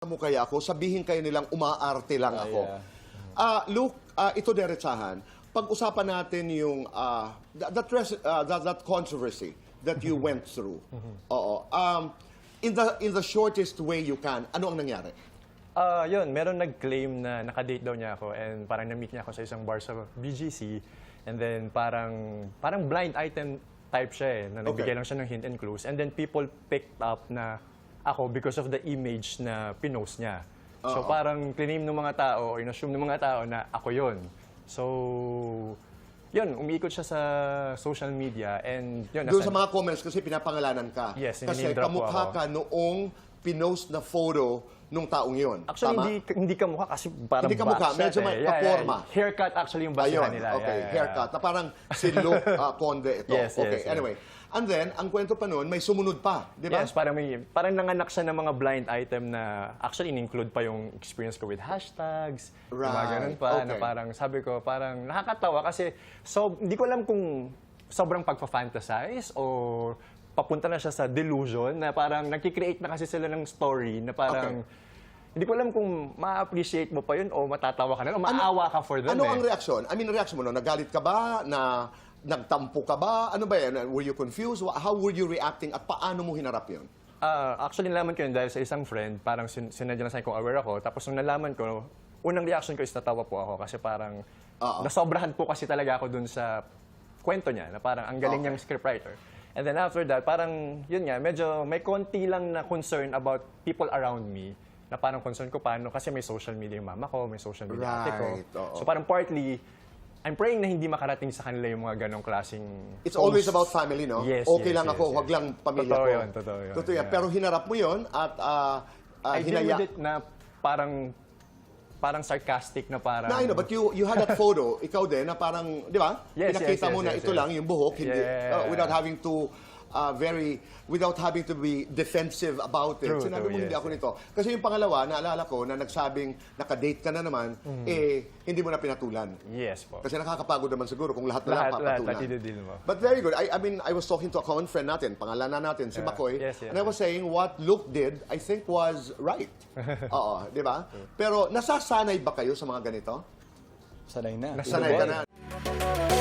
mo kaya ako, sabihin kayo nilang umaarte lang Ah, ako. yeah. Ah, Luke, ah, ito diretsahan. Pag-usapan natin yung ah, that, that, res- ah, that, that controversy that you went through. Oo. Um, in the in the shortest way you can, ano ang nangyari? Ah, yun, meron nag-claim na nakadate daw niya ako and parang na-meet niya ako sa isang bar sa BGC and then parang parang blind item type siya eh, na nagbigay Okay. lang siya ng hint and clues and then people picked up na ako because of the image na pinost niya. So parang claim ng mga tao or in-assume ng mga tao na ako yun. So, yun, umiikot siya sa social media and yun, Doon nasa- sa mga comments kasi pinapangalanan ka. Yes, kasi name-drop po kamukha ako. ka noong pinost na photo nung taong yun. Actually, Tama? hindi, hindi ka mukha kasi parang Hindi ka mukha, medyo may eh. Yeah, paporma. yeah. Haircut actually yung basihan Ayun, nila. okay, Yeah, yeah, yeah. haircut. Na parang si Luke ah, Conde ito. Yes, yes, okay, yes. anyway. And then, ang kwento pa noon, may sumunod pa, di ba? Yes, parang, may, parang nanganak siya ng mga blind item na actually in-include pa yung experience ko with hashtags, yung mga Right, ganun pa, okay. na parang sabi ko, parang nakakatawa kasi so, hindi ko alam kung sobrang pagpa-fantasize o papunta na siya sa delusion na parang nagki-create na kasi sila ng story na parang hindi ko alam kung ma-appreciate mo pa yun o matatawa ka na o maawa ka for them Ano eh. ang reaksyon? I mean, reaction mo no? Nagalit ka ba? Na nagtampo ka ba? Ano ba yan? Were you confused? How were you reacting? At paano mo hinarap yun? Ah, actually, nalaman ko yun dahil sa isang friend, parang sin sinadya na sa akin kung aware ako. Tapos nung nalaman ko, unang reaction ko is natawa po ako kasi parang Oo. nasobrahan po kasi talaga ako dun sa kwento niya na parang ang galing Okay. niyang scriptwriter. And then after that, parang yun nga, medyo may konti lang na concern about people around me na parang concern ko paano kasi may social media yung mama ko, may social media ate ko. Right, oo. So parang partly, I'm praying na hindi makarating sa kanila yung mga ganong klaseng It's always posts. about family, no? Yes, okay yes, lang yes, ako, yes. wag lang pamilya Totoo ko. yun, totoo yun. Totoo yan. Yeah. Pero hinarap mo yun at ah, ah, I deal hinaya. with it na parang parang sarcastic na parang... Na, I know, but you you had that photo, ikaw din, na parang, di ba? Yes, Pinakita yes, mo yes, na yes, ito yes. lang, yung buhok, hindi, Yeah. uh, without having to uh, very, without having to be defensive about it. True, Sinabi true, mo, hindi yes, ako nito. Kasi yung pangalawa, naalala ko, na nagsabing, nakadate ka na naman, Mm. eh, hindi mo na pinatulan. Yes po. Kasi nakakapagod naman siguro kung lahat na lang Lahat, lahat, papatulan. lahat ididil mo. But very good. I, I mean, I was talking to a common friend natin, pangalanan natin, si Yeah. Makoy, Yes, yes, and I was saying what Luke did, I think was right. Oo, di ba? Pero nasasanay ba kayo sa mga ganito? Sanay na. Sanay ka na.